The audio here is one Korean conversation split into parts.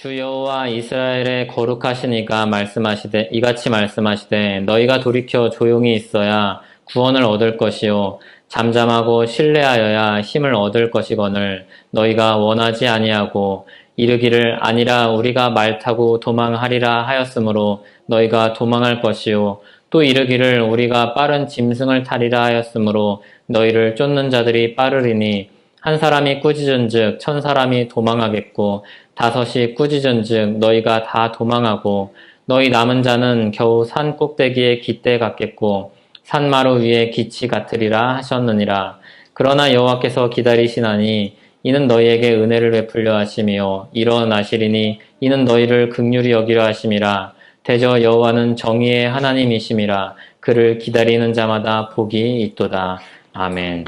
주 여호와 이스라엘의 거룩하신 이가 말씀하시되 이같이 말씀하시되 너희가 돌이켜 조용히 있어야 구원을 얻을 것이요 잠잠하고 신뢰하여야 힘을 얻을 것이거늘 너희가 원하지 아니하고 이르기를 아니라 우리가 말 타고 도망하리라 하였으므로 너희가 도망할 것이요 또 이르기를 우리가 빠른 짐승을 타리라 하였으므로 너희를 쫓는 자들이 빠르리니 한 사람이 꾸짖은즉 천 사람이 도망하겠고 다섯이 꾸짖은즉 너희가 다 도망하고 너희 남은 자는 겨우 산 꼭대기에 깃대 같겠고 산 마루 위에 기치 같으리라 하셨느니라. 그러나 여호와께서 기다리시나니 이는 너희에게 은혜를 베풀려 하심이요. 일어나시리니 이는 너희를 극률히 여기려 하심이라. 대저 여호와는 정의의 하나님이심이라. 그를 기다리는 자마다 복이 있도다. 아멘.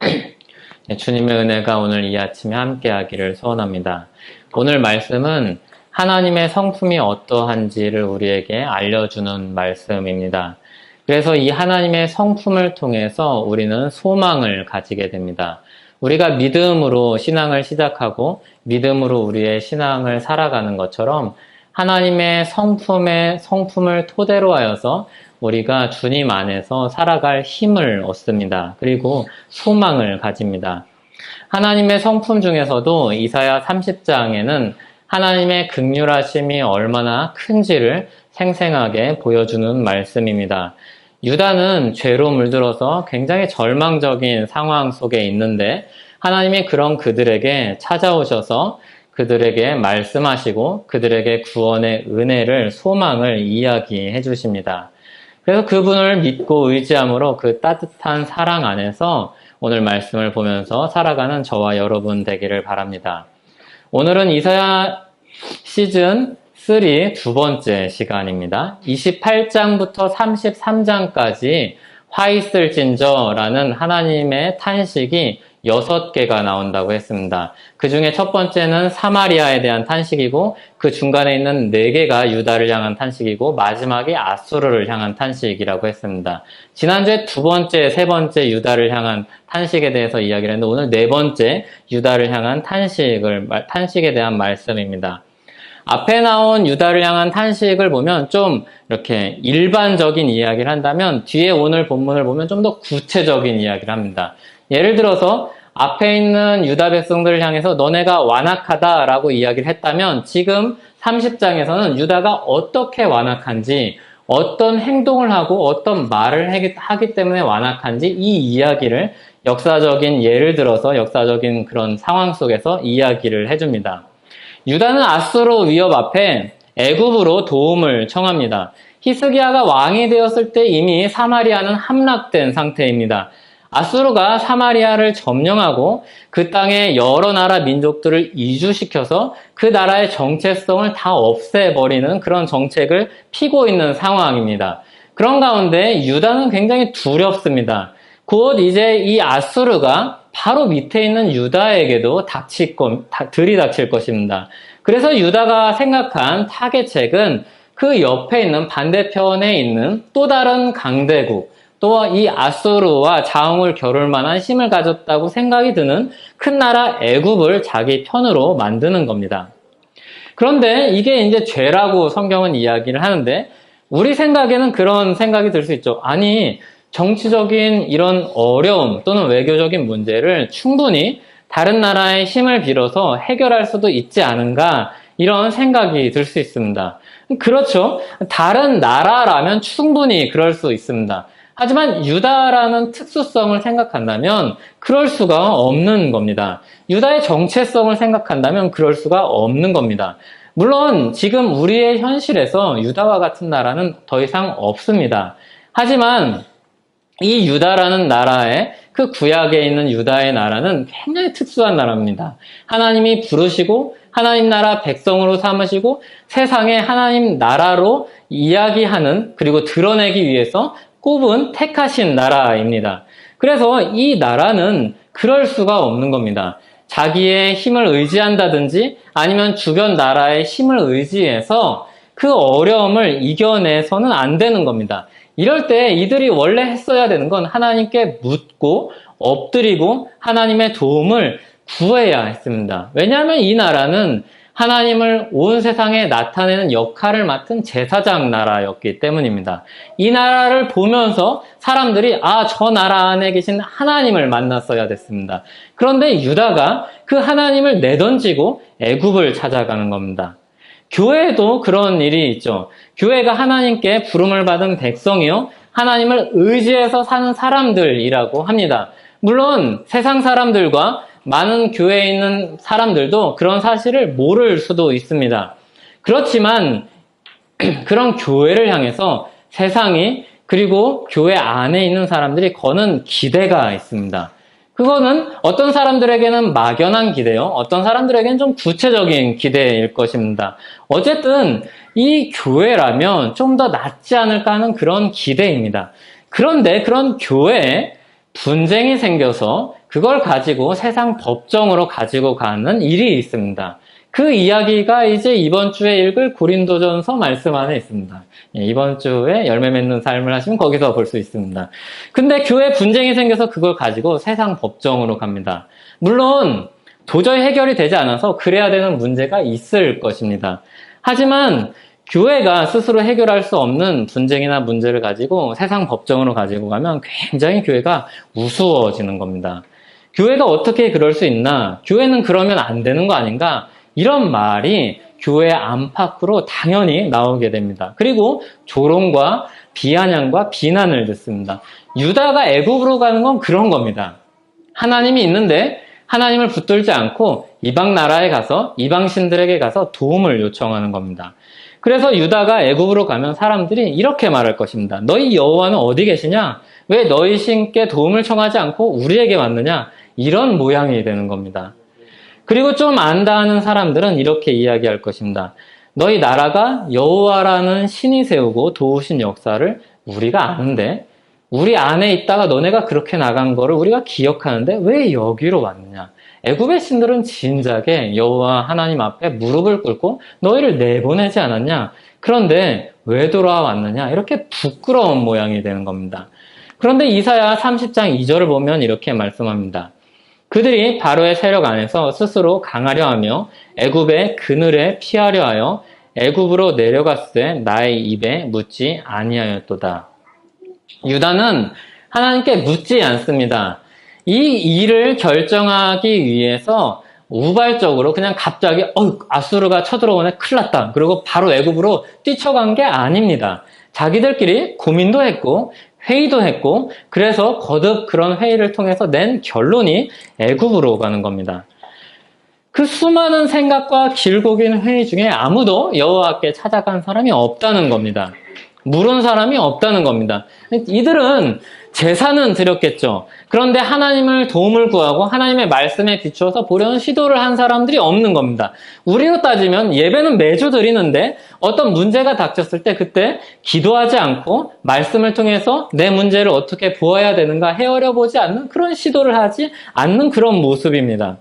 네, 주님의 은혜가 오늘 이 아침에 함께하기를 소원합니다. 오늘 말씀은 하나님의 성품이 어떠한지를 우리에게 알려주는 말씀입니다. 그래서 이 하나님의 성품을 통해서 우리는 소망을 가지게 됩니다. 우리가 믿음으로 신앙을 시작하고 믿음으로 우리의 신앙을 살아가는 것처럼 하나님의 성품의 성품을 토대로 하여서 우리가 주님 안에서 살아갈 힘을 얻습니다. 그리고 소망을 가집니다. 하나님의 성품 중에서도 이사야 30장에는 하나님의 극률하심이 얼마나 큰지를 생생하게 보여주는 말씀입니다. 유다는 죄로 물들어서 굉장히 절망적인 상황 속에 있는데 하나님이 그런 그들에게 찾아오셔서 그들에게 말씀하시고 그들에게 구원의 은혜를 소망을 이야기해 주십니다. 그래서 그분을 믿고 의지함으로 그 따뜻한 사랑 안에서 오늘 말씀을 보면서 살아가는 저와 여러분 되기를 바랍니다. 오늘은 이사야 시즌 3 두 번째 시간입니다. 28장부터 33장까지 화 있을진저라는 하나님의 탄식이 여섯 개가 나온다고 했습니다. 그 중에 첫 번째는 사마리아에 대한 탄식이고 그 중간에 있는 네 개가 유다를 향한 탄식이고 마지막이 아수르를 향한 탄식이라고 했습니다. 지난주에 두 번째, 세 번째 유다를 향한 탄식에 대해서 이야기를 했는데 오늘 네 번째 유다를 향한 탄식을 탄식에 대한 말씀입니다. 앞에 나온 유다를 향한 탄식을 보면 좀 이렇게 일반적인 이야기를 한다면 뒤에 오늘 본문을 보면 좀 더 구체적인 이야기를 합니다. 예를 들어서 앞에 있는 유다 백성들을 향해서 너네가 완악하다라고 이야기를 했다면 지금 30장에서는 유다가 어떻게 완악한지 어떤 행동을 하고 어떤 말을 하기 때문에 완악한지 이 이야기를 역사적인 예를 들어서 역사적인 그런 상황 속에서 이야기를 해줍니다. 유다는 아수로 위협 앞에 애굽으로 도움을 청합니다. 히스기야가 왕이 되었을 때 이미 사마리아는 함락된 상태입니다. 아수르가 사마리아를 점령하고 그 땅에 여러 나라 민족들을 이주시켜서 그 나라의 정체성을 다 없애버리는 그런 정책을 피고 있는 상황입니다. 그런 가운데 유다는 굉장히 두렵습니다. 곧 이제 이 아수르가 바로 밑에 있는 유다에게도 닥칠 것, 들이닥칠 것입니다. 그래서 유다가 생각한 타겟책은 그 옆에 있는 반대편에 있는 또 다른 강대국, 또이 아수르와 자웅을 겨룰 만한 힘을 가졌다고 생각이 드는 큰 나라 애굽을 자기 편으로 만드는 겁니다. 그런데 이게 이제 죄라고 성경은 이야기를 하는데 우리 생각에는 그런 생각이 들 수 있죠. 아니, 정치적인 이런 어려움 또는 외교적인 문제를 충분히 다른 나라의 힘을 빌어서 해결할 수도 있지 않은가 이런 생각이 들 수 있습니다. 그렇죠. 다른 나라라면 충분히 그럴 수 있습니다. 하지만 유다라는 특수성을 생각한다면 그럴 수가 없는 겁니다. 유다의 정체성을 생각한다면 그럴 수가 없는 겁니다. 물론 지금 우리의 현실에서 유다와 같은 나라는 더 이상 없습니다. 하지만 이 유다라는 나라의 그 구약에 있는 유다의 나라는 굉장히 특수한 나라입니다. 하나님이 부르시고 하나님 나라 백성으로 삼으시고 세상에 하나님 나라로 이야기하는 그리고 드러내기 위해서 꼽은 택하신 나라입니다. 그래서 이 나라는 그럴 수가 없는 겁니다. 자기의 힘을 의지한다든지 아니면 주변 나라의 힘을 의지해서 그 어려움을 이겨내서는 안 되는 겁니다. 이럴 때 이들이 원래 했어야 되는 건 하나님께 묻고 엎드리고 하나님의 도움을 구해야 했습니다. 왜냐하면 이 나라는 하나님을 온 세상에 나타내는 역할을 맡은 제사장 나라였기 때문입니다. 이 나라를 보면서 사람들이 아, 저 나라 안에 계신 하나님을 만났어야 됐습니다. 그런데 유다가 그 하나님을 내던지고 애굽을 찾아가는 겁니다. 교회도 그런 일이 있죠. 교회가 하나님께 부름을 받은 백성이요. 하나님을 의지해서 사는 사람들이라고 합니다. 물론 세상 사람들과 많은 교회에 있는 사람들도 그런 사실을 모를 수도 있습니다. 그렇지만 그런 교회를 향해서 세상이 그리고 교회 안에 있는 사람들이 거는 기대가 있습니다. 그거는 어떤 사람들에게는 막연한 기대요. 어떤 사람들에게는 좀 구체적인 기대일 것입니다. 어쨌든 이 교회라면 좀 더 낫지 않을까 하는 그런 기대입니다. 그런데 그런 교회에 분쟁이 생겨서 그걸 가지고 세상 법정으로 가지고 가는 일이 있습니다. 그 이야기가 이제 이번 주에 읽을 고린도전서 말씀 안에 있습니다. 예, 이번 주에 열매 맺는 삶을 하시면 거기서 볼 수 있습니다. 근데 교회 분쟁이 생겨서 그걸 가지고 세상 법정으로 갑니다. 물론 도저히 해결이 되지 않아서 그래야 되는 문제가 있을 것입니다. 하지만 교회가 스스로 해결할 수 없는 분쟁이나 문제를 가지고 세상 법정으로 가지고 가면 굉장히 교회가 우스워지는 겁니다. 교회가 어떻게 그럴 수 있나? 교회는 그러면 안 되는 거 아닌가? 이런 말이 교회 안팎으로 당연히 나오게 됩니다. 그리고 조롱과 비아냥과 비난을 듣습니다. 유다가 애굽으로 가는 건 그런 겁니다. 하나님이 있는데 하나님을 붙들지 않고 이방 나라에 가서 이방 신들에게 가서 도움을 요청하는 겁니다. 그래서 유다가 애굽으로 가면 사람들이 이렇게 말할 것입니다. 너희 여호와는 어디 계시냐? 왜 너희 신께 도움을 청하지 않고 우리에게 왔느냐? 이런 모양이 되는 겁니다. 그리고 좀 안다 하는 사람들은 이렇게 이야기할 것입니다. 너희 나라가 여호와라는 신이 세우고 도우신 역사를 우리가 아는데 우리 안에 있다가 너네가 그렇게 나간 거를 우리가 기억하는데 왜 여기로 왔느냐? 애굽의 신들은 진작에 여호와 하나님 앞에 무릎을 꿇고 너희를 내보내지 않았냐? 그런데 왜 돌아왔느냐? 이렇게 부끄러운 모양이 되는 겁니다. 그런데 이사야 30장 2절을 보면 이렇게 말씀합니다. 그들이 바로의 세력 안에서 스스로 강하려 하며 애굽의 그늘에 피하려 하여 애굽으로 내려갔을 때 나의 입에 묻지 아니하였도다. 유다는 하나님께 묻지 않습니다. 이 일을 결정하기 위해서 우발적으로 그냥 갑자기 어 아수르가 쳐들어오네 큰일 났다. 그리고 바로 애굽으로 뛰쳐간 게 아닙니다. 자기들끼리 고민도 했고 회의도 했고 그래서 거듭 그런 회의를 통해서 낸 결론이 애굽으로 가는 겁니다. 그 수많은 생각과 길고 긴 회의 중에 아무도 여호와께 찾아간 사람이 없다는 겁니다. 물은 사람이 없다는 겁니다. 이들은 제사는 드렸겠죠. 그런데 하나님을 도움을 구하고 하나님의 말씀에 비추어서 보려는 시도를 한 사람들이 없는 겁니다. 우리로 따지면 예배는 매주 드리는데 어떤 문제가 닥쳤을 때 그때 기도하지 않고 말씀을 통해서 내 문제를 어떻게 보아야 되는가 헤아려 보지 않는 그런 시도를 하지 않는 그런 모습입니다.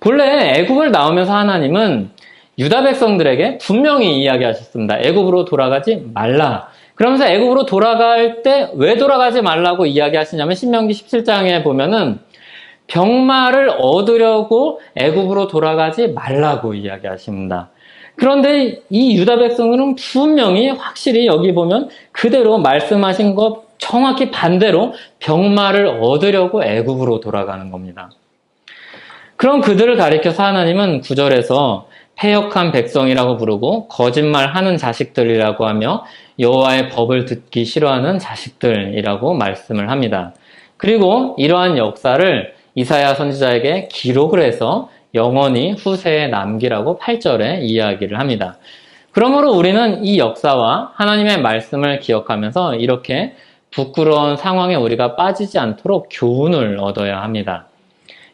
본래 애굽을 나오면서 하나님은 유다 백성들에게 분명히 이야기하셨습니다. 애굽으로 돌아가지 말라. 그러면서 애굽으로 돌아갈 때 왜 돌아가지 말라고 이야기하시냐면 신명기 17장에 보면은 병마를 얻으려고 애굽으로 돌아가지 말라고 이야기하십니다. 그런데 이 유다 백성들은 분명히 확실히 여기 보면 그대로 말씀하신 것 정확히 반대로 병마를 얻으려고 애굽으로 돌아가는 겁니다. 그럼 그들을 가리켜서 하나님은 구절에서 패역한 백성이라고 부르고 거짓말하는 자식들이라고 하며 여호와의 법을 듣기 싫어하는 자식들이라고 말씀을 합니다. 그리고 이러한 역사를 이사야 선지자에게 기록을 해서 영원히 후세에 남기라고 8절에 이야기를 합니다. 그러므로 우리는 이 역사와 하나님의 말씀을 기억하면서 이렇게 부끄러운 상황에 우리가 빠지지 않도록 교훈을 얻어야 합니다.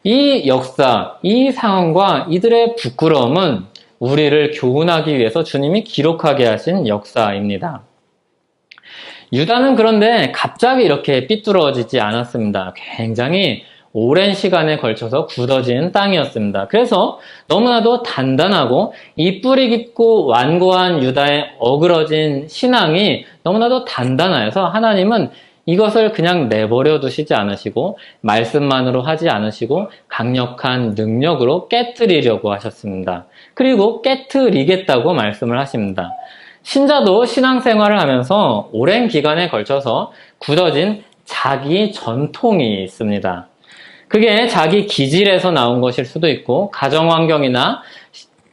이 역사, 이 상황과 이들의 부끄러움은 우리를 교훈하기 위해서 주님이 기록하게 하신 역사입니다. 유다는 그런데 갑자기 이렇게 삐뚤어지지 않았습니다. 굉장히 오랜 시간에 걸쳐서 굳어진 땅이었습니다. 그래서 너무나도 단단하고 이 뿌리 깊고 완고한 유다의 어그러진 신앙이 너무나도 단단해서 하나님은 이것을 그냥 내버려 두시지 않으시고 말씀만으로 하지 않으시고 강력한 능력으로 깨뜨리려고 하셨습니다. 그리고 깨뜨리겠다고 말씀을 하십니다. 신자도 신앙생활을 하면서 오랜 기간에 걸쳐서 굳어진 자기 전통이 있습니다. 그게 자기 기질에서 나온 것일 수도 있고 가정 환경이나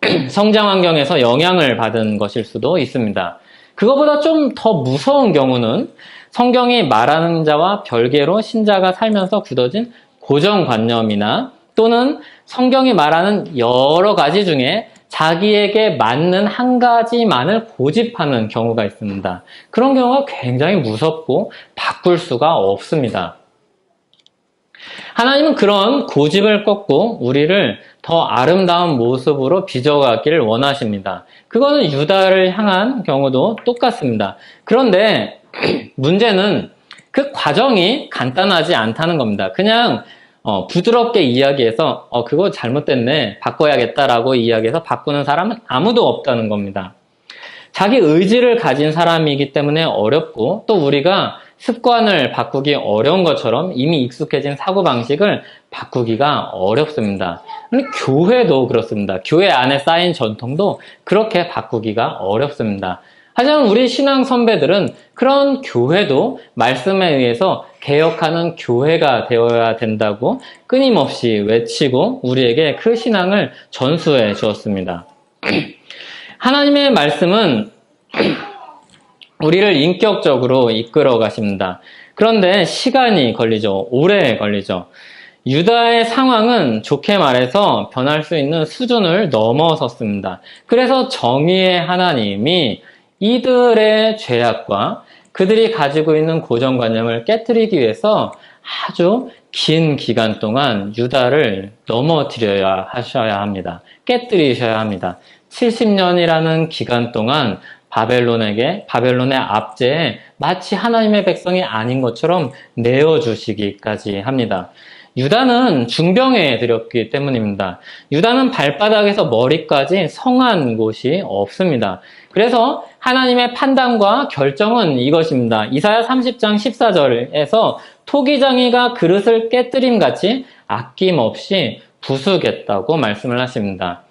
성장 환경에서 영향을 받은 것일 수도 있습니다. 그거보다 좀 더 무서운 경우는 성경이 말하는 자와 별개로 신자가 살면서 굳어진 고정관념이나 또는 성경이 말하는 여러 가지 중에 자기에게 맞는 한 가지만을 고집하는 경우가 있습니다. 그런 경우가 굉장히 무섭고 바꿀 수가 없습니다. 하나님은 그런 고집을 꺾고 우리를 더 아름다운 모습으로 빚어가기를 원하십니다. 그거는 유다를 향한 경우도 똑같습니다. 그런데 문제는 그 과정이 간단하지 않다는 겁니다. 그냥 어, 부드럽게 이야기해서 어, 그거 잘못됐네 바꿔야겠다라고 이야기해서 바꾸는 사람은 아무도 없다는 겁니다. 자기 의지를 가진 사람이기 때문에 어렵고 또 우리가 습관을 바꾸기 어려운 것처럼 이미 익숙해진 사고방식을 바꾸기가 어렵습니다. 교회도 그렇습니다. 교회 안에 쌓인 전통도 그렇게 바꾸기가 어렵습니다. 하지만 우리 신앙 선배들은 그런 교회도 말씀에 의해서 개혁하는 교회가 되어야 된다고 끊임없이 외치고 우리에게 그 신앙을 전수해 주었습니다. 하나님의 말씀은 우리를 인격적으로 이끌어 가십니다. 그런데 시간이 걸리죠. 오래 걸리죠. 유다의 상황은 좋게 말해서 변할 수 있는 수준을 넘어섰습니다. 그래서 정의의 하나님이 이들의 죄악과 그들이 가지고 있는 고정관념을 깨뜨리기 위해서 아주 긴 기간 동안 유다를 넘어뜨려야 하셔야 합니다. 깨뜨리셔야 합니다. 70년이라는 기간 동안 바벨론에게 바벨론의 압제에 마치 하나님의 백성이 아닌 것처럼 내어 주시기까지 합니다. 유다는 중병에 들였기 때문입니다. 유다는 발바닥에서 머리까지 성한 곳이 없습니다. 그래서 하나님의 판단과 결정은 이것입니다. 이사야 30장 14절에서 토기장이가 그릇을 깨뜨림 같이 아낌없이 부수겠다고 말씀을 하십니다.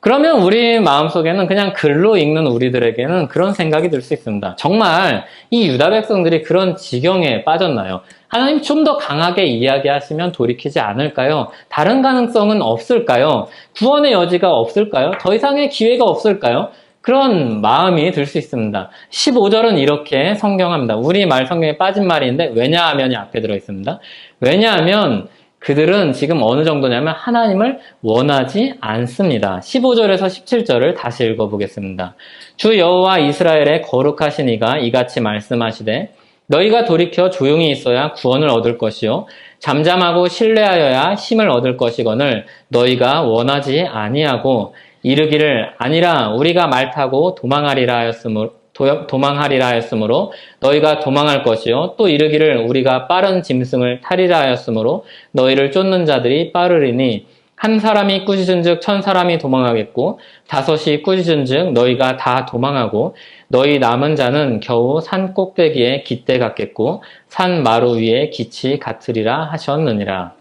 그러면 우리 마음속에는 그냥 글로 읽는 우리들에게는 그런 생각이 들 수 있습니다. 정말 이 유다 백성들이 그런 지경에 빠졌나요? 하나님 좀 더 강하게 이야기하시면 돌이키지 않을까요? 다른 가능성은 없을까요? 구원의 여지가 없을까요? 더 이상의 기회가 없을까요? 그런 마음이 들 수 있습니다. 15절은 이렇게 성경합니다. 우리 말 성경에 빠진 말인데 왜냐하면이 앞에 들어 있습니다. 왜냐하면 그들은 지금 어느 정도냐면 하나님을 원하지 않습니다. 15절에서 17절을 다시 읽어보겠습니다. 주 여호와 이스라엘의 거룩하신 이가 이같이 말씀하시되 너희가 돌이켜 조용히 있어야 구원을 얻을 것이요 잠잠하고 신뢰하여야 힘을 얻을 것이거늘 너희가 원하지 아니하고 이르기를 아니라 우리가 말 타고 도망하리라 하였으므로 도망하리라 하였으므로 너희가 도망할 것이요 또 이르기를 우리가 빠른 짐승을 타리라 하였으므로 너희를 쫓는 자들이 빠르리니 한 사람이 꾸짖은즉 천 사람이 도망하겠고 다섯이 꾸짖은즉 너희가 다 도망하고 너희 남은 자는 겨우 산 꼭대기에 깃대 같겠고 산 마루 위에 기치 같으리라 하셨느니라.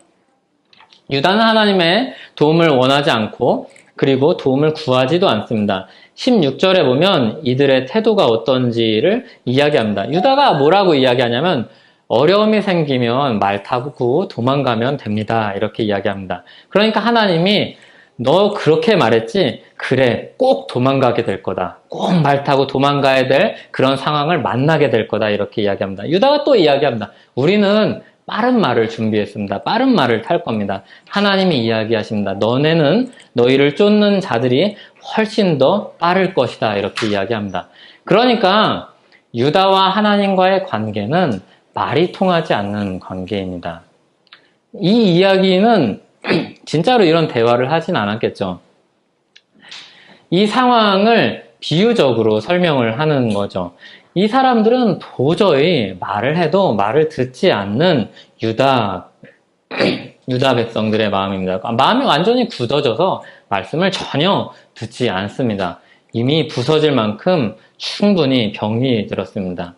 유다는 하나님의 도움을 원하지 않고 그리고 도움을 구하지도 않습니다. 16절에 보면 이들의 태도가 어떤지를 이야기합니다. 유다가 뭐라고 이야기하냐면 어려움이 생기면 말 타고 도망가면 됩니다. 이렇게 이야기합니다. 그러니까 하나님이 너 그렇게 말했지? 그래, 꼭 도망가게 될 거다. 꼭 말 타고 도망가야 될 그런 상황을 만나게 될 거다. 이렇게 이야기합니다. 유다가 또 이야기합니다. 우리는 빠른 말을 준비했습니다. 빠른 말을 탈 겁니다. 하나님이 이야기하십니다. 너네는 너희를 쫓는 자들이 훨씬 더 빠를 것이다. 이렇게 이야기합니다. 그러니까 유다와 하나님과의 관계는 말이 통하지 않는 관계입니다. 이 이야기는 진짜로 이런 대화를 하진 않았겠죠. 이 상황을 비유적으로 설명을 하는 거죠. 이 사람들은 도저히 말을 해도 말을 듣지 않는 유다, 유다 백성들의 마음입니다. 마음이 완전히 굳어져서 말씀을 전혀 듣지 않습니다. 이미 부서질 만큼 충분히 병이 들었습니다.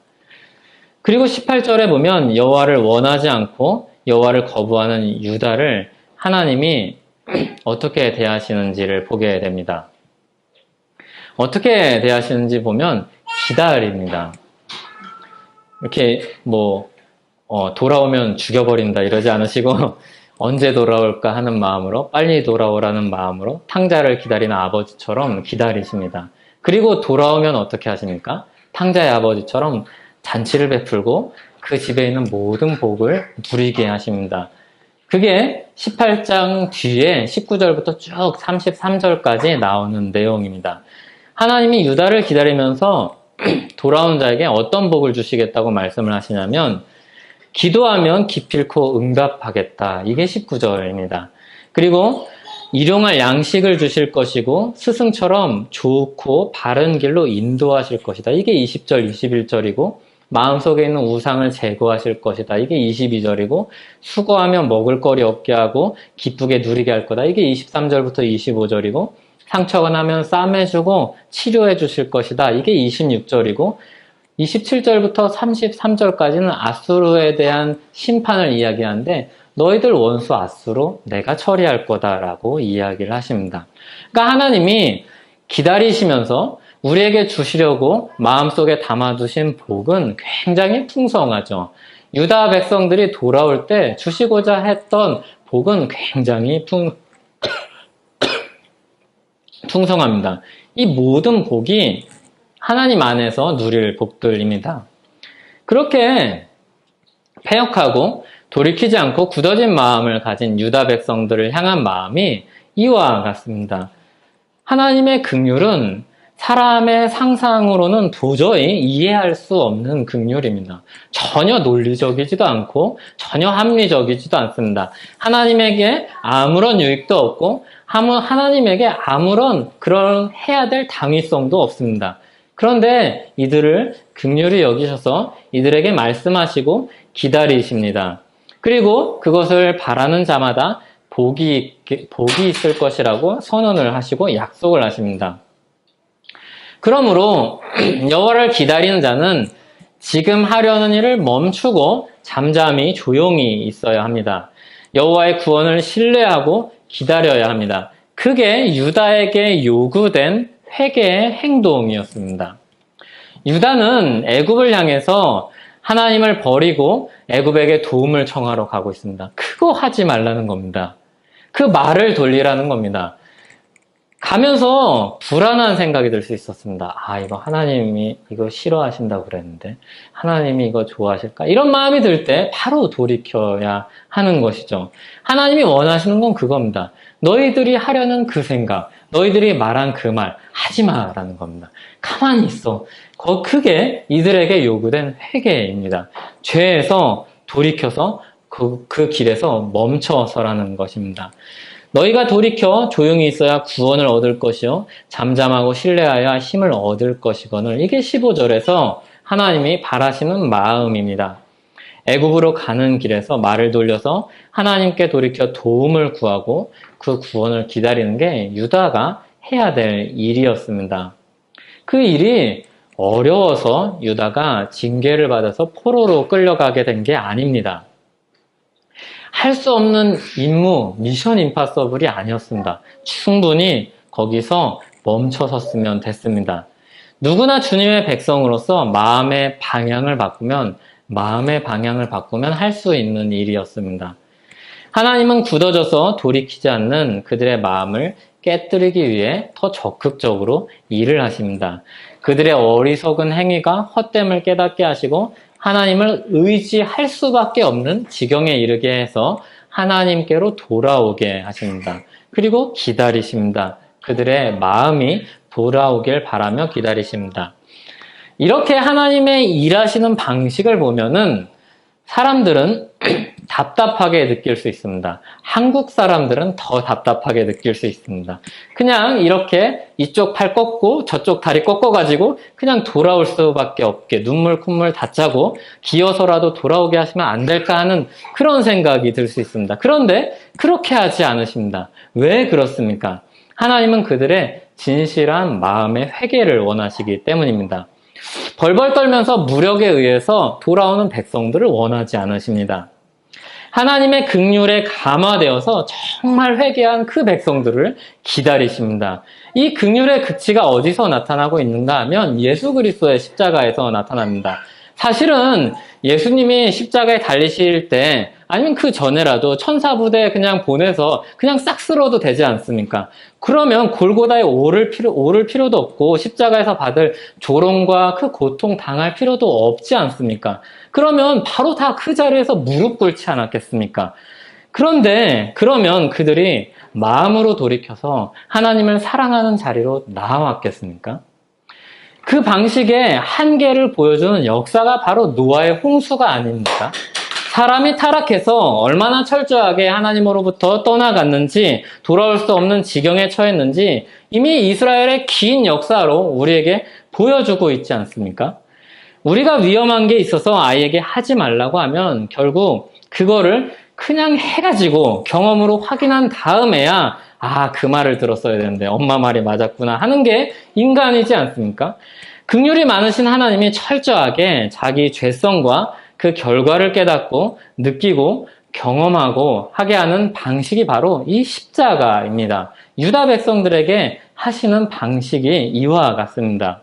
그리고 18절에 보면 여호와를 원하지 않고 여호와를 거부하는 유다를 하나님이 어떻게 대하시는지를 보게 됩니다. 어떻게 대하시는지 보면 기다립니다. 이렇게 뭐 어, 돌아오면 죽여버린다 이러지 않으시고 언제 돌아올까 하는 마음으로 빨리 돌아오라는 마음으로 탕자를 기다리는 아버지처럼 기다리십니다. 그리고 돌아오면 어떻게 하십니까? 탕자의 아버지처럼 잔치를 베풀고 그 집에 있는 모든 복을 누리게 하십니다. 그게 18장 뒤에 19절부터 쭉 33절까지 나오는 내용입니다. 하나님이 유다를 기다리면서 돌아온 자에게 어떤 복을 주시겠다고 말씀을 하시냐면 기도하면 기필코 응답하겠다. 이게 19절입니다. 그리고 일용할 양식을 주실 것이고 스승처럼 좋고 바른 길로 인도하실 것이다. 이게 20절, 21절이고 마음속에 있는 우상을 제거하실 것이다. 이게 22절이고 수고하면 먹을 거리 없게 하고 기쁘게 누리게 할 거다. 이게 23절부터 25절이고 상처가 나면 싸매주고 치료해 주실 것이다. 이게 26절이고 27절부터 33절까지는 아수르에 대한 심판을 이야기하는데 너희들 원수 아수로 내가 처리할 거다라고 이야기를 하십니다. 그러니까 하나님이 기다리시면서 우리에게 주시려고 마음속에 담아두신 복은 굉장히 풍성하죠. 유다 백성들이 돌아올 때 주시고자 했던 복은 굉장히 풍, 풍성합니다. 이 모든 복이 하나님 안에서 누릴 복들입니다. 그렇게 폐역하고 돌이키지 않고 굳어진 마음을 가진 유다 백성들을 향한 마음이 이와 같습니다. 하나님의 극률은 사람의 상상으로는 도저히 이해할 수 없는 극률입니다. 전혀 논리적이지도 않고 전혀 합리적이지도 않습니다. 하나님에게 아무런 유익도 없고 하나님에게 아무런 그런 해야 될 당위성도 없습니다. 그런데 이들을 극률이 여기셔서 이들에게 말씀하시고 기다리십니다. 그리고 그것을 바라는 자마다 복이, 복이 있을 것이라고 선언을 하시고 약속을 하십니다. 그러므로 여호와를 기다리는 자는 지금 하려는 일을 멈추고 잠잠히 조용히 있어야 합니다. 여호와의 구원을 신뢰하고 기다려야 합니다. 그게 유다에게 요구된 회개의 행동이었습니다. 유다는 애굽을 향해서 하나님을 버리고 애굽에게 도움을 청하러 가고 있습니다. 그거 하지 말라는 겁니다. 그 말을 돌리라는 겁니다. 가면서 불안한 생각이 들 수 있었습니다. 아, 이거 하나님이 이거 싫어하신다고 그랬는데, 하나님이 이거 좋아하실까? 이런 마음이 들 때 바로 돌이켜야 하는 것이죠. 하나님이 원하시는 건 그겁니다. 너희들이 하려는 그 생각, 너희들이 말한 그 말, 하지 마라는 겁니다. 가만히 있어. 그 크게 이들에게 요구된 회개입니다. 죄에서 돌이켜서 그, 그 길에서 멈춰서라는 것입니다. 너희가 돌이켜 조용히 있어야 구원을 얻을 것이요. 잠잠하고 신뢰하여 힘을 얻을 것이거늘. 이게 15절에서 하나님이 바라시는 마음입니다. 애굽으로 가는 길에서 말을 돌려서 하나님께 돌이켜 도움을 구하고 그 구원을 기다리는 게 유다가 해야 될 일이었습니다. 그 일이 어려워서 유다가 징계를 받아서 포로로 끌려가게 된 게 아닙니다. 할 수 없는 임무, 미션 임파서블이 아니었습니다. 충분히 거기서 멈춰섰으면 됐습니다. 누구나 주님의 백성으로서 마음의 방향을 바꾸면, 마음의 방향을 바꾸면 할 수 있는 일이었습니다. 하나님은 굳어져서 돌이키지 않는 그들의 마음을 깨뜨리기 위해 더 적극적으로 일을 하십니다. 그들의 어리석은 행위가 헛됨을 깨닫게 하시고 하나님을 의지할 수밖에 없는 지경에 이르게 해서 하나님께로 돌아오게 하십니다. 그리고 기다리십니다. 그들의 마음이 돌아오길 바라며 기다리십니다. 이렇게 하나님의 일하시는 방식을 보면은 사람들은 답답하게 느낄 수 있습니다. 한국 사람들은 더 답답하게 느낄 수 있습니다. 그냥 이렇게 이쪽 팔 꺾고 저쪽 다리 꺾어가지고 그냥 돌아올 수밖에 없게 눈물 콧물 다 짜고 기어서라도 돌아오게 하시면 안 될까 하는 그런 생각이 들 수 있습니다. 그런데 그렇게 하지 않으십니다. 왜 그렇습니까? 하나님은 그들의 진실한 마음의 회개를 원하시기 때문입니다. 벌벌 떨면서 무력에 의해서 돌아오는 백성들을 원하지 않으십니다. 하나님의 극률에 감화되어서 정말 회개한 그 백성들을 기다리십니다. 이 극률의 극치가 어디서 나타나고 있는가 하면 예수 그리스도의 십자가에서 나타납니다. 사실은 예수님이 십자가에 달리실 때 아니면 그 전에라도 천사 부대 그냥 보내서 그냥 싹 쓸어도 되지 않습니까? 그러면 골고다에 오를 필요, 오를 필요도 없고 십자가에서 받을 조롱과 그 고통 당할 필요도 없지 않습니까? 그러면 바로 다 그 자리에서 무릎 꿇지 않았겠습니까? 그런데 그러면 그들이 마음으로 돌이켜서 하나님을 사랑하는 자리로 나아왔겠습니까? 그 방식의 한계를 보여주는 역사가 바로 노아의 홍수가 아닙니까? 사람이 타락해서 얼마나 철저하게 하나님으로부터 떠나갔는지 돌아올 수 없는 지경에 처했는지 이미 이스라엘의 긴 역사로 우리에게 보여주고 있지 않습니까? 우리가 위험한 게 있어서 아이에게 하지 말라고 하면 결국 그거를 그냥 해가지고 경험으로 확인한 다음에야 아, 그 말을 들었어야 되는데 엄마 말이 맞았구나 하는 게 인간이지 않습니까? 극률이 많으신 하나님이 철저하게 자기 죄성과 그 결과를 깨닫고 느끼고 경험하고 하게 하는 방식이 바로 이 십자가입니다. 유다 백성들에게 하시는 방식이 이와 같습니다.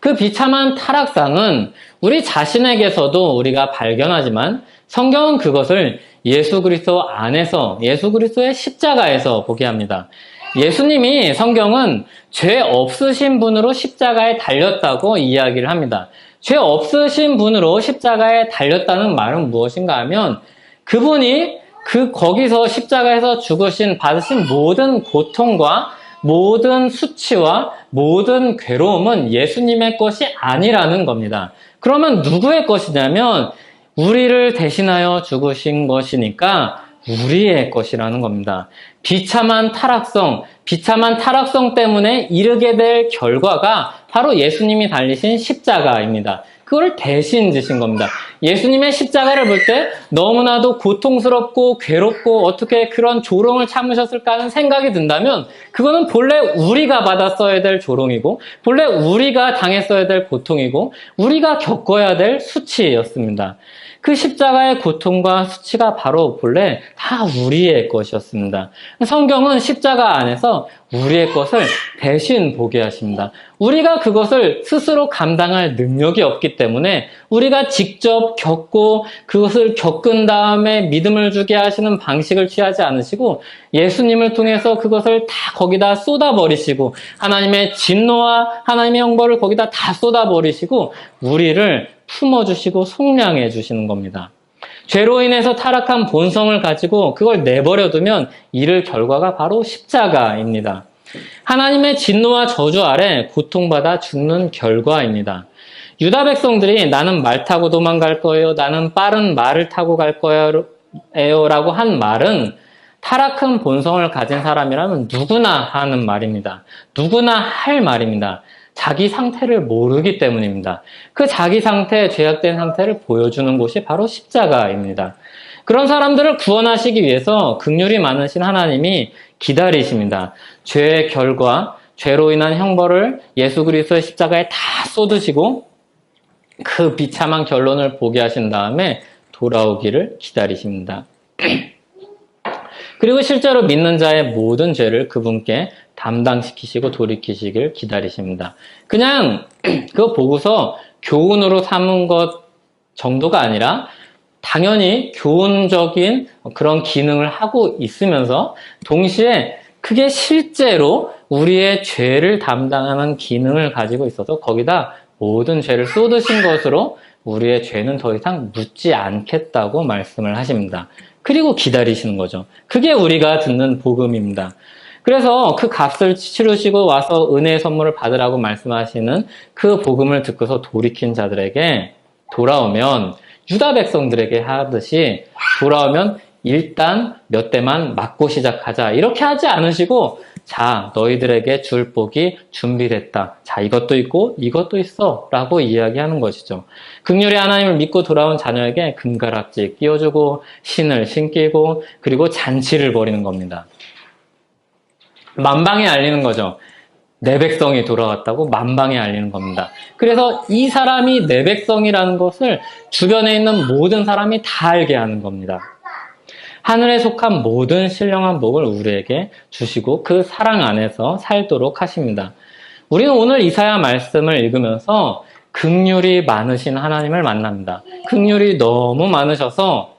그 비참한 타락상은 우리 자신에게서도 우리가 발견하지만 성경은 그것을 예수 그리스도 안에서 예수 그리스도의 십자가에서 보게 합니다. 예수님이 성경은 죄 없으신 분으로 십자가에 달렸다고 이야기를 합니다. 죄 없으신 분으로 십자가에 달렸다는 말은 무엇인가 하면 그분이 그 거기서 십자가에서 죽으신 받으신 모든 고통과 모든 수치와 모든 괴로움은 예수님의 것이 아니라는 겁니다. 그러면 누구의 것이냐면 우리를 대신하여 죽으신 것이니까 우리의 것이라는 겁니다. 비참한 타락성, 비참한 타락성 때문에 이르게 될 결과가 바로 예수님이 달리신 십자가입니다. 그걸 대신 지신 겁니다. 예수님의 십자가를 볼 때 너무나도 고통스럽고 괴롭고 어떻게 그런 조롱을 참으셨을까 하는 생각이 든다면 그거는 본래 우리가 받았어야 될 조롱이고 본래 우리가 당했어야 될 고통이고 우리가 겪어야 될 수치였습니다. 그 십자가의 고통과 수치가 바로 본래 다 우리의 것이었습니다. 성경은 십자가 안에서 우리의 것을 대신 보게 하십니다. 우리가 그것을 스스로 감당할 능력이 없기 때문에 우리가 직접 겪고 그것을 겪은 다음에 믿음을 주게 하시는 방식을 취하지 않으시고 예수님을 통해서 그것을 다 거기다 쏟아버리시고 하나님의 진노와 하나님의 형벌을 거기다 다 쏟아버리시고 우리를 품어주시고 속량해 주시는 겁니다. 죄로 인해서 타락한 본성을 가지고 그걸 내버려두면 이를 결과가 바로 십자가입니다. 하나님의 진노와 저주 아래 고통받아 죽는 결과입니다. 유다 백성들이 나는 말 타고 도망갈 거예요. 나는 빠른 말을 타고 갈 거예요. 라고 한 말은 타락한 본성을 가진 사람이라면 누구나 하는 말입니다. 누구나 할 말입니다. 자기 상태를 모르기 때문입니다. 그 자기 상태, 죄악된 상태를 보여주는 곳이 바로 십자가입니다. 그런 사람들을 구원하시기 위해서 극률이 많으신 하나님이 기다리십니다. 죄의 결과, 죄로 인한 형벌을 예수 그리스도의 십자가에 다 쏟으시고 그 비참한 결론을 보게 하신 다음에 돌아오기를 기다리십니다. 그리고 실제로 믿는 자의 모든 죄를 그분께 담당시키시고 돌이키시길 기다리십니다. 그냥 그거 보고서 교훈으로 삼은 것 정도가 아니라 당연히 교훈적인 그런 기능을 하고 있으면서 동시에 그게 실제로 우리의 죄를 담당하는 기능을 가지고 있어서 거기다 모든 죄를 쏟으신 것으로 우리의 죄는 더 이상 묻지 않겠다고 말씀을 하십니다. 그리고 기다리시는 거죠. 그게 우리가 듣는 복음입니다. 그래서 그 값을 치르시고 와서 은혜의 선물을 받으라고 말씀하시는 그 복음을 듣고서 돌이킨 자들에게 돌아오면 유다 백성들에게 하듯이 돌아오면 일단 몇 대만 맞고 시작하자. 이렇게 하지 않으시고 자, 너희들에게 줄 복이 준비됐다. 자, 이것도 있고 이것도 있어. 라고 이야기하는 것이죠. 극률의 하나님을 믿고 돌아온 자녀에게 금가락지 끼워주고 신을 신기고 그리고 잔치를 벌이는 겁니다. 만방에 알리는 거죠. 내 백성이 돌아왔다고 만방에 알리는 겁니다. 그래서 이 사람이 내 백성이라는 것을 주변에 있는 모든 사람이 다 알게 하는 겁니다. 하늘에 속한 모든 신령한 복을 우리에게 주시고 그 사랑 안에서 살도록 하십니다. 우리는 오늘 이사야 말씀을 읽으면서 극률이 많으신 하나님을 만납니다. 극률이 너무 많으셔서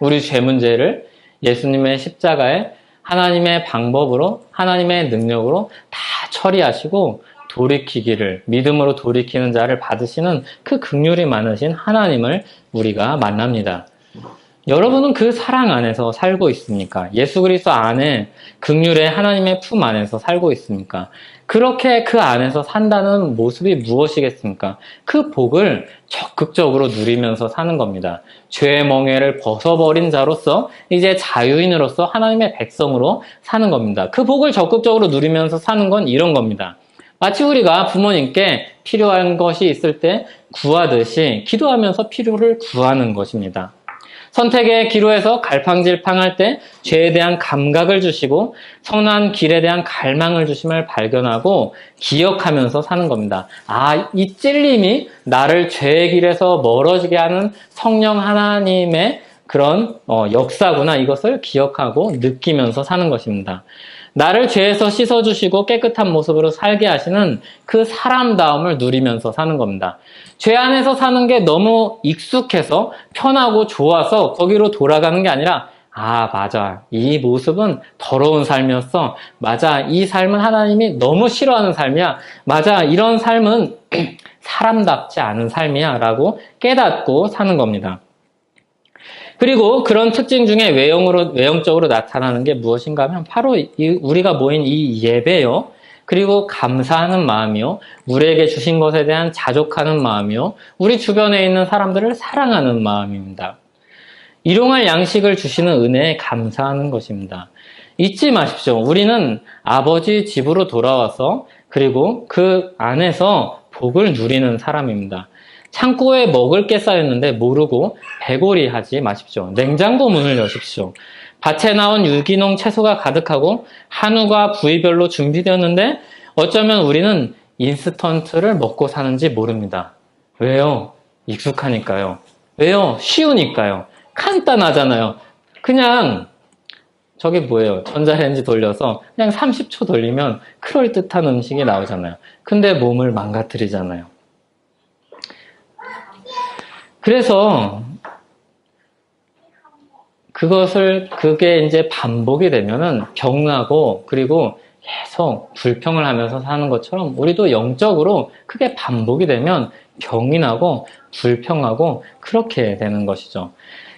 우리 죄 문제를 예수님의 십자가에 하나님의 방법으로 하나님의 능력으로 다 처리하시고 돌이키기를 믿음으로 돌이키는 자를 받으시는 그 극률이 많으신 하나님을 우리가 만납니다. 여러분은 그 사랑 안에서 살고 있습니까? 예수 그리스도 안에 극률의 하나님의 품 안에서 살고 있습니까? 그렇게 그 안에서 산다는 모습이 무엇이겠습니까? 그 복을 적극적으로 누리면서 사는 겁니다. 죄의 멍에를 벗어버린 자로서 이제 자유인으로서 하나님의 백성으로 사는 겁니다. 그 복을 적극적으로 누리면서 사는 건 이런 겁니다. 마치 우리가 부모님께 필요한 것이 있을 때 구하듯이 기도하면서 필요를 구하는 것입니다. 선택의 기로에서 갈팡질팡할 때 죄에 대한 감각을 주시고 선한 길에 대한 갈망을 주심을 발견하고 기억하면서 사는 겁니다. 아, 이 찔림이 나를 죄의 길에서 멀어지게 하는 성령 하나님의 그런 어, 역사구나 이것을 기억하고 느끼면서 사는 것입니다. 나를 죄에서 씻어주시고 깨끗한 모습으로 살게 하시는 그 사람다움을 누리면서 사는 겁니다. 죄 안에서 사는 게 너무 익숙해서 편하고 좋아서 거기로 돌아가는 게 아니라 아, 맞아. 이 모습은 더러운 삶이었어. 맞아. 이 삶은 하나님이 너무 싫어하는 삶이야. 맞아. 이런 삶은 사람답지 않은 삶이야. 라고 깨닫고 사는 겁니다. 그리고 그런 특징 중에 외형으로, 외형적으로 나타나는 게 무엇인가 하면 바로 이, 우리가 모인 이 예배요. 그리고 감사하는 마음이요. 우리에게 주신 것에 대한 자족하는 마음이요. 우리 주변에 있는 사람들을 사랑하는 마음입니다. 일용할 양식을 주시는 은혜에 감사하는 것입니다. 잊지 마십시오. 우리는 아버지 집으로 돌아와서 그리고 그 안에서 복을 누리는 사람입니다. 창고에 먹을 게 쌓였는데 모르고 배골이 하지 마십시오. 냉장고 문을 여십시오. 밭에 나온 유기농 채소가 가득하고 한우가 부위별로 준비되었는데 어쩌면 우리는 인스턴트를 먹고 사는지 모릅니다. 왜요? 익숙하니까요. 왜요? 쉬우니까요. 간단하잖아요. 그냥 저게 뭐예요? 전자레인지 돌려서 그냥 30초 돌리면 그럴듯한 음식이 나오잖아요. 근데 몸을 망가뜨리잖아요. 그래서 그것을 그게 이제 반복이 되면은 병나고 그리고 계속 불평을 하면서 사는 것처럼 우리도 영적으로 크게 반복이 되면 병이 나고 불평하고 그렇게 되는 것이죠.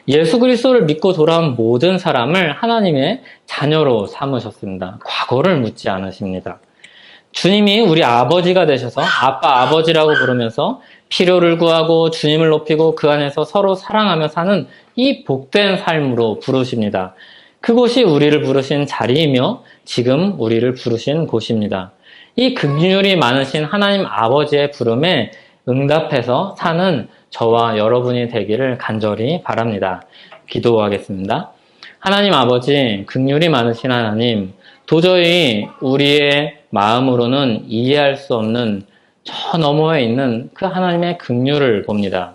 예수 그리스도를 믿고 돌아온 모든 사람을 하나님의 자녀로 삼으셨습니다. 과거를 묻지 않으십니다. 주님이 우리 아버지가 되셔서 아빠 아버지라고 부르면서 필요를 구하고 주님을 높이고 그 안에서 서로 사랑하며 사는 이 복된 삶으로 부르십니다. 그곳이 우리를 부르신 자리이며 지금 우리를 부르신 곳입니다. 이 극률이 많으신 하나님 아버지의 부름에 응답해서 사는 저와 여러분이 되기를 간절히 바랍니다. 기도하겠습니다. 하나님 아버지, 극률이 많으신 하나님, 도저히 우리의 마음으로는 이해할 수 없는 저 너머에 있는 그 하나님의 긍휼을 봅니다.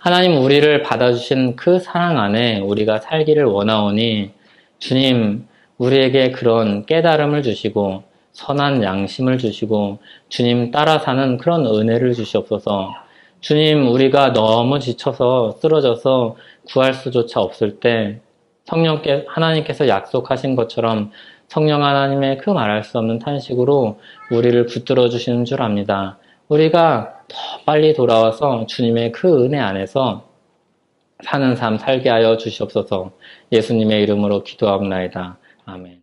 하나님 우리를 받아주신 그 사랑 안에 우리가 살기를 원하오니 주님 우리에게 그런 깨달음을 주시고 선한 양심을 주시고 주님 따라 사는 그런 은혜를 주시옵소서. 주님 우리가 너무 지쳐서 쓰러져서 구할 수조차 없을 때 성령께 하나님께서 약속하신 것처럼 성령 하나님의 그 말할 수 없는 탄식으로 우리를 붙들어 주시는 줄 압니다. 우리가 더 빨리 돌아와서 주님의 그 은혜 안에서 사는 삶 살게 하여 주시옵소서 예수님의 이름으로 기도합니다. 아멘.